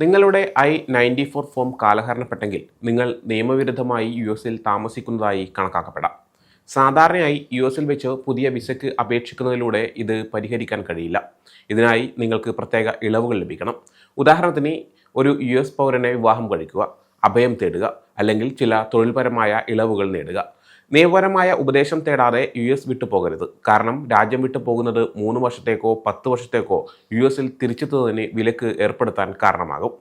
നിങ്ങളുടെ I ninety four form കാലഹരണപ്പെട്ടെങ്കിൽ നിങ്ങൾ നിയമവിരുദ്ധമായി യു എസിൽ താമസിക്കുന്നതായി കണക്കാക്കപ്പെടാം. സാധാരണയായി യു എസിൽ വെച്ച് പുതിയ വിസയ്ക്ക് അപേക്ഷിക്കുന്നതിലൂടെ ഇത് പരിഹരിക്കാൻ കഴിയില്ല. ഇതിനായി നിങ്ങൾക്ക് പ്രത്യേക ഇളവുകൾ ലഭിക്കണം. ഉദാഹരണത്തിന് ഒരു യു എസ് പൗരനെ വിവാഹം കഴിക്കുക അഭയം തേടുക അല്ലെങ്കിൽ ചില തൊഴിൽപരമായ ഇളവുകൾ നേടുക. നിയമപരമായ ഉപദേശം തേടാതെ യു എസ് വിട്ടു പോകരുത്. കാരണം രാജ്യം വിട്ടു പോകുന്നത് മൂന്ന് വർഷത്തേക്കോ പത്ത് വർഷത്തേക്കോ യു എസിൽ തിരിച്ചെത്തുന്നതിന് വിലക്ക് ഏർപ്പെടുത്താൻ കാരണമാകും.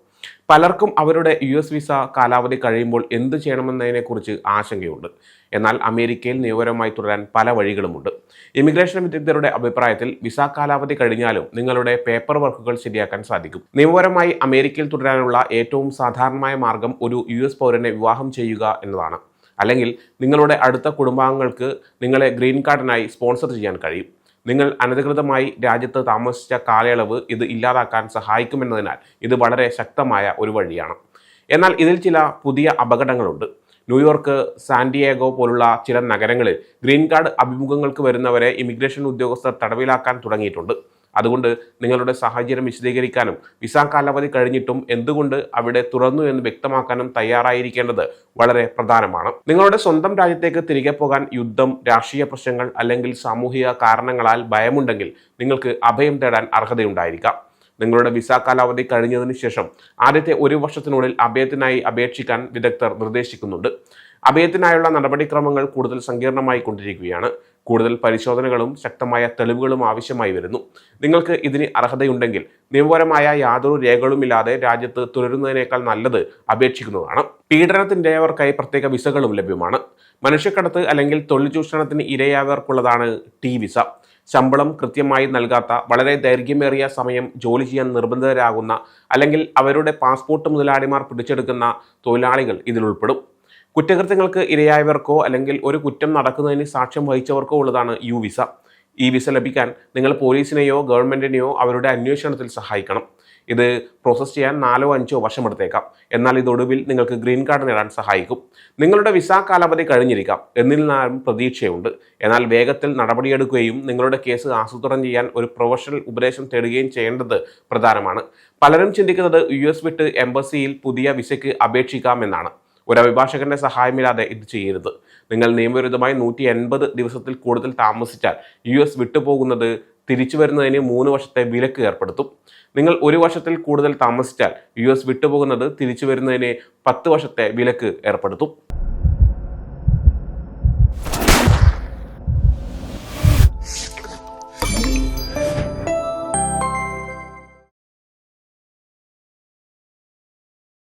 പലർക്കും അവരുടെ യു എസ് വിസ കാലാവധി കഴിയുമ്പോൾ എന്ത് ചെയ്യണമെന്നതിനെക്കുറിച്ച് ആശങ്കയുണ്ട്. എന്നാൽ അമേരിക്കയിൽ നിയമപരമായി തുടരാൻ പല വഴികളുമുണ്ട്. ഇമിഗ്രേഷൻ വിദഗ്ധരുടെ അഭിപ്രായത്തിൽ വിസ കാലാവധി കഴിഞ്ഞാലും നിങ്ങളുടെ പേപ്പർ വർക്കുകൾ ശരിയാക്കാൻ സാധിക്കും. നിയമപരമായി അമേരിക്കയിൽ തുടരാനുള്ള ഏറ്റവും സാധാരണമായ മാർഗം ഒരു യു പൗരനെ വിവാഹം ചെയ്യുക എന്നതാണ്. അല്ലെങ്കിൽ നിങ്ങളുടെ അടുത്ത കുടുംബാംഗങ്ങൾക്ക് നിങ്ങളെ ഗ്രീൻ കാർഡിനായി സ്പോൺസർ ചെയ്യാൻ കഴിയും. നിങ്ങൾ അനധികൃതമായി രാജ്യത്ത് താമസിച്ച കാലയളവ് ഇത് ഇല്ലാതാക്കാൻ സഹായിക്കുമെന്നതിനാൽ ഇത് വളരെ ശക്തമായ ഒരു വഴിയാണ്. എന്നാൽ ഇതിൽ ചില പുതിയ അപകടങ്ങളുണ്ട്. ന്യൂയോർക്ക് സാൻഡിയേഗോ പോലുള്ള ചില നഗരങ്ങളിൽ ഗ്രീൻ കാർഡ് അഭിമുഖങ്ങൾക്ക് വരുന്നവരെ ഇമിഗ്രേഷൻ ഉദ്യോഗസ്ഥർ തടവിലാക്കാൻ തുടങ്ങിയിട്ടുണ്ട്. അതുകൊണ്ട് നിങ്ങളുടെ സാഹചര്യം വിശദീകരിക്കാനും വിസ കാലാവധി കഴിഞ്ഞിട്ടും എന്തുകൊണ്ട് അവിടെ തുറന്നു എന്ന് വ്യക്തമാക്കാനും തയ്യാറായിരിക്കേണ്ടത് വളരെ പ്രധാനമാണ്. നിങ്ങളുടെ സ്വന്തം രാജ്യത്തേക്ക് തിരികെ പോകാൻ യുദ്ധം രാഷ്ട്രീയ പ്രശ്നങ്ങൾ അല്ലെങ്കിൽ സാമൂഹിക കാരണങ്ങളാൽ ഭയമുണ്ടെങ്കിൽ നിങ്ങൾക്ക് അഭയം തേടാൻ അർഹതയുണ്ടായിരിക്കാം. നിങ്ങളുടെ വിസ കാലാവധി കഴിഞ്ഞതിന് ശേഷം ആദ്യത്തെ ഒരു വർഷത്തിനുള്ളിൽ അഭയത്തിനായി അപേക്ഷിക്കാൻ വിദഗ്ധർ നിർദ്ദേശിക്കുന്നുണ്ട്. അഭയത്തിനായുള്ള നടപടിക്രമങ്ങൾ കൂടുതൽ സങ്കീർണമായി കൊണ്ടിരിക്കുകയാണ്. കൂടുതൽ പരിശോധനകളും ശക്തമായ തെളിവുകളും ആവശ്യമായി വരുന്നു. നിങ്ങൾക്ക് ഇതിന് അർഹതയുണ്ടെങ്കിൽ നിയമപരമായ യാതൊരു രേഖകളുമില്ലാതെ രാജ്യത്ത് തുടരുന്നതിനേക്കാൾ നല്ലത് അപേക്ഷിക്കുന്നതാണ്. പീഡനത്തിന്റെവർക്കായി പ്രത്യേക വിസകളും ലഭ്യമാണ്. മനുഷ്യക്കടത്ത് അല്ലെങ്കിൽ തൊഴിൽ ചൂഷണത്തിന് ഇരയായവർക്കുള്ളതാണ് ടി വിസ. ശമ്പളം കൃത്യമായി നൽകാത്ത വളരെ ദൈർഘ്യമേറിയ സമയം ജോലി ചെയ്യാൻ നിർബന്ധിതരാകുന്ന അല്ലെങ്കിൽ അവരുടെ പാസ്പോർട്ട് മുതലാളിമാർ പിടിച്ചെടുക്കുന്ന തൊഴിലാളികൾ ഇതിൽ ഉൾപ്പെടും കുറ്റകൃത്യങ്ങൾക്ക് ഇരയായവർക്കോ അല്ലെങ്കിൽ ഒരു കുറ്റം നടക്കുന്നതിന് സാക്ഷ്യം വഹിച്ചവർക്കോ ഉള്ളതാണ് യു വിസ. ഈ വിസ ലഭിക്കാൻ നിങ്ങൾ പോലീസിനെയോ ഗവൺമെന്റിനെയോ അവരുടെ അന്വേഷണത്തിൽ സഹായിക്കണം. ഇത് പ്രോസസ്സ് ചെയ്യാൻ നാലോ അഞ്ചോ വർഷമെടുത്തേക്കാം. എന്നാൽ ഇതൊടുവിൽ നിങ്ങൾക്ക് ഗ്രീൻ കാർഡ് നേടാൻ സഹായിക്കും. നിങ്ങളുടെ വിസ കാലാവധി കഴിഞ്ഞിരിക്കാം എന്നിരുന്നാലും പ്രതീക്ഷയുണ്ട്. എന്നാൽ വേഗത്തിൽ നടപടിയെടുക്കുകയും നിങ്ങളുടെ കേസ് ആസൂത്രണം ചെയ്യാൻ ഒരു പ്രൊഫഷണൽ ഉപദേശം തേടുകയും ചെയ്യേണ്ടത് പ്രധാനമാണ്. പലരും ചിന്തിക്കുന്നത് യു വിട്ട് എംബസിയിൽ പുതിയ വിസയ്ക്ക് അപേക്ഷിക്കാമെന്നാണ് ഒരു അഭിഭാഷകന്റെ സഹായമില്ലാതെ ഇത് ചെയ്യരുത്. നിങ്ങൾ നിയമവിരുദ്ധമായി നൂറ്റി എൺപത് ദിവസത്തിൽ കൂടുതൽ താമസിച്ചാൽ യു എസ് വിട്ടുപോകുന്നത് തിരിച്ചു വരുന്നതിന് മൂന്ന് വർഷത്തെ വിലക്ക് ഏർപ്പെടുത്തും. നിങ്ങൾ ഒരു വർഷത്തിൽ കൂടുതൽ താമസിച്ചാൽ യു എസ് വിട്ടുപോകുന്നത് തിരിച്ചു വരുന്നതിന് പത്ത് വർഷത്തെ വിലക്ക് ഏർപ്പെടുത്തും.